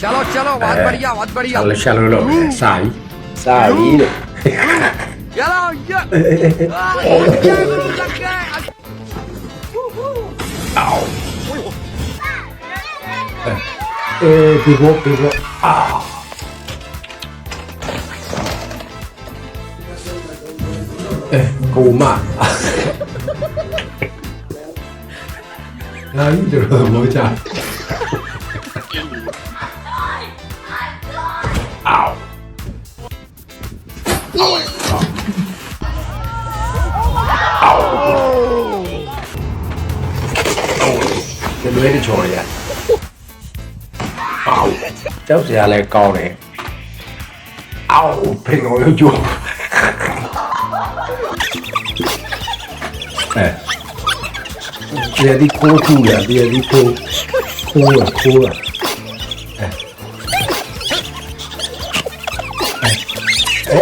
Ciao, ciao, बहुत बढ़िया बहुत बढ़िया चलो चलो लो साई साई चलो Au. Eh, eh pivot, pivot. Ah. Eh, coma. Dai, ah, te lo devo. Ow, Ow. Cái lưới nó trồi vậy Ow. Chớp ra lại con này Ow, bên ngồi ở chua Nè Bây giờ đi khô khu vậy, bây giờ đi khô Khô rồi, khô rồi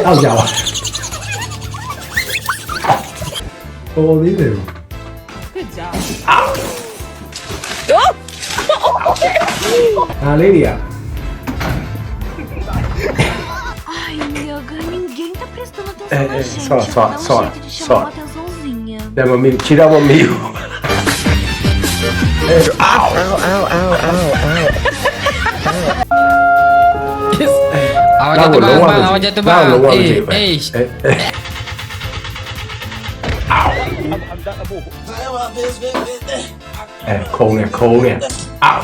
Olha, Lydia. Good job. Ah. Oh. Ah, Leiria. Ai, meu, ninguém tá prestando atenção é, na é, gente. Só, só, um só, jeito de só. Uma atençãozinha. É, mamilo, tira o mamilo. au, au, au, au, au. အော် Awak jatuh bang, bang, awak jatuh bang. Eh, eh. အဲခုံနေခုံနေအော်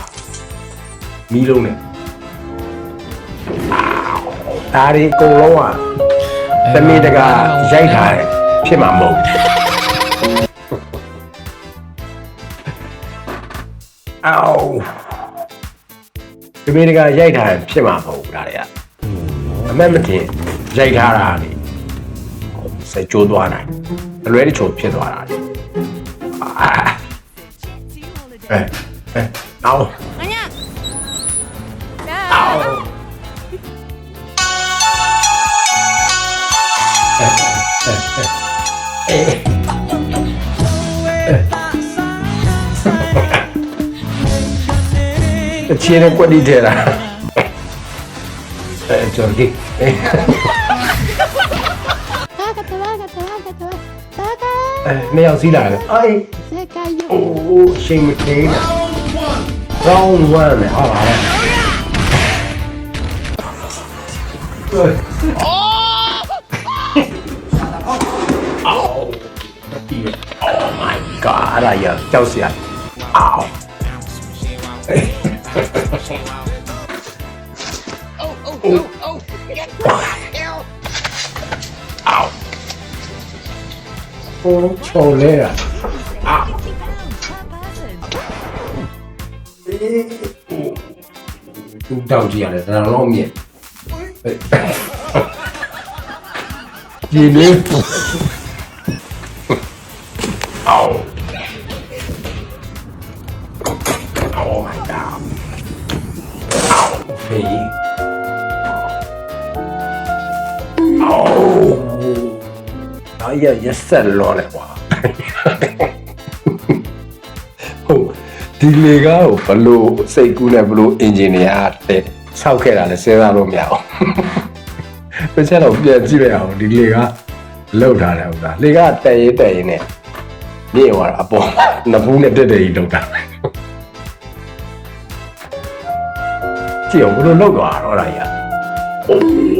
မီးလုံးနေဒါရီအကုန်လုံးကတမီတကရိုက်ထားတယ်ဖြစ်မှာမဟုတ်အော်တမီတကရိုက်ထားတယ်ဖြစ်မှာမဟုတ်ဒါတွေက အမက်မတင်ရိုက်ထားတာလေစိတ်ကြိုးသွားနိုင်အလွဲတချို့ဖြစ်သွားတာလေအာ Eh, eh, au. Nanya! Au. Eh, eh, eh. Eh. Tiene qualitera. Eh, Giorgi. Eh, Tácate, tácate, 哎，乔治！哎，哈哈哈！哎，没有丝拉的。哎，加油！哦，什么？谁？Round one，好啦。哦！Oh my god！来呀，交涉！啊！哎。oh, oh, get out! Ow! Oh, o Ow! Tu dał diale, na lomie. Jimmy. Ow. Oh my god. Ow. Hey. ကြီးကရက်ဆက်လောလဲကွာဟုတ်ဒီလေကားကိုဘလို့စိတ်ကူးနဲ့ဘလို့အင်ဂျင်နီယာတဲ့ဆောက်ခဲ့တာလည်းစဉ်းစားလို့မရအောင်တစ်ချက်တော့ပြန်ကြည့်လိုက်အောင်ဒီလေကားလောက်ထားတယ်ဟုတ်လားလေကားတက်ရေးတက်ရေးနဲ့မြေဝါအပေါ်မှာနဘူးနဲ့တက်တယ်ကြီးလောက်တာကြည့်အောင်ဘလို့လောက်သွားတော့အဲ့ဒါကြီးက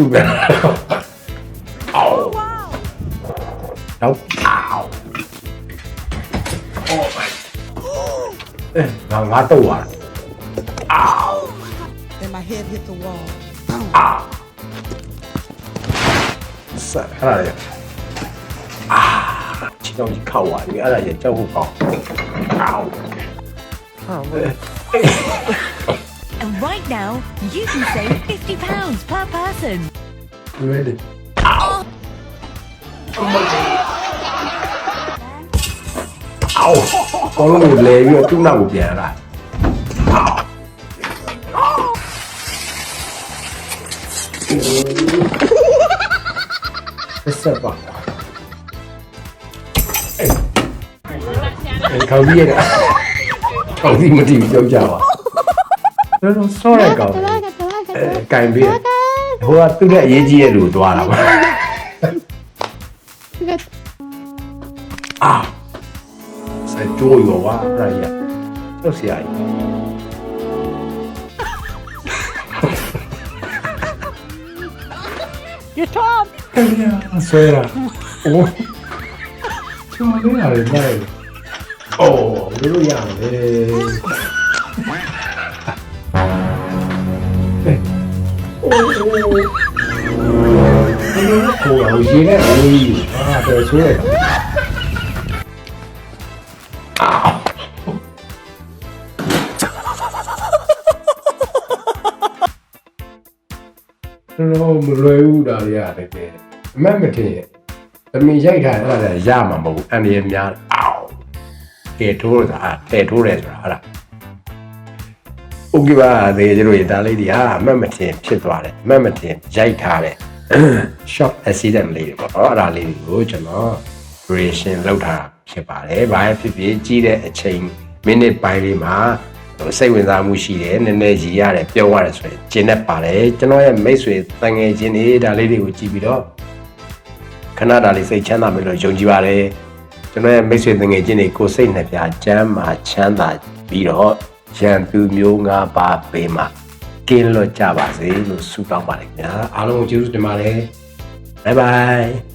too bad. oh. Wow. Nope. Ow. Oh my. Now not Sao này? À, chỉ đâu chỉ khâu à, nghĩa là để cho hụt còn. Ow. Oh, And right now, you can save 50 pounds per person. Ready? Ow! Ow! Có lúc một lề với chút nào một dẻ là Sợ quá Không biết nữa Còn gì mà tìm dâu chào à တိဘူးကြောက်ကြပါတော့တော့ဆောရကောင် Bájate, bájate, အဲ bájate. ကင်ပြီးဟိုကသူ့ရဲ့အရေးကြီးရဲ့လူသွားတာပါ Fíjate. အာစကြိုးရောပါအဲ့ဒါကြီးတော့ဆရာကြီး You top. အဲ့ဒါဆွဲတာအိုးချော်လေးရတယ်တဲ့အိုးဘယ်လိုရလဲ ကိုယ်ကရေနဲ့အေးအာတော်ဆွဲတာအာတော့မလွယ်ဘူးဒါတွေရတယ်ကဲအမတ်မထင်သမီးရိုက်ထားအဲ့ဒါရမှာမဟုတ်ဘူးအန်ဒီရများအော်ကဲထိုးတာတဲ့ထိုးတယ်ဆိုတာဟု ဥက္ကိပါသေးကျလို့ရဒါလေးတွေဟာအမှတ်မတင်ဖြစ်သွားတယ်အမှတ်မတင်ရိုက်ထားတယ် short accident လေးတွေပေါ့နော်အဲ့ဒါလေးတွေကိုကျွန်တော် creation လုပ်ထားဖြစ်ပါတယ်ဘာဖြစ်ဖြစ်ကြီးတဲ့အချိန်မိနစ်ပိုင်းလေးမှာစိတ်ဝင်စားမှုရှိတယ်နည်းနည်းရည်ရတယ်ပြောရတယ်ဆိုရင်ကျင်းတတ်ပါတယ်ကျွန်တော်ရဲ့မိတ်ဆွေတန်ငယ်ချင်းတွေဒါလေးတွေကိုကြည့်ပြီးတော့ခဏတာလေးစိတ်ချမ်းသာမယ်လို့ယုံကြည်ပါတယ်ကျွန်တော်ရဲ့မိတ်ဆွေတန်ငယ်ချင်းတွေကိုစိတ်နှပြချမ်းသာချမ်းသာပြီးတော့ ရန်သူမျိုးငါးပါးပေးမှာကင်းလွတ်ကြပါစေလို့ဆုတောင်းပါတယ်ခင်ဗျာအားလုံးကိုကျေးဇူးတင်ပါတယ် Bye bye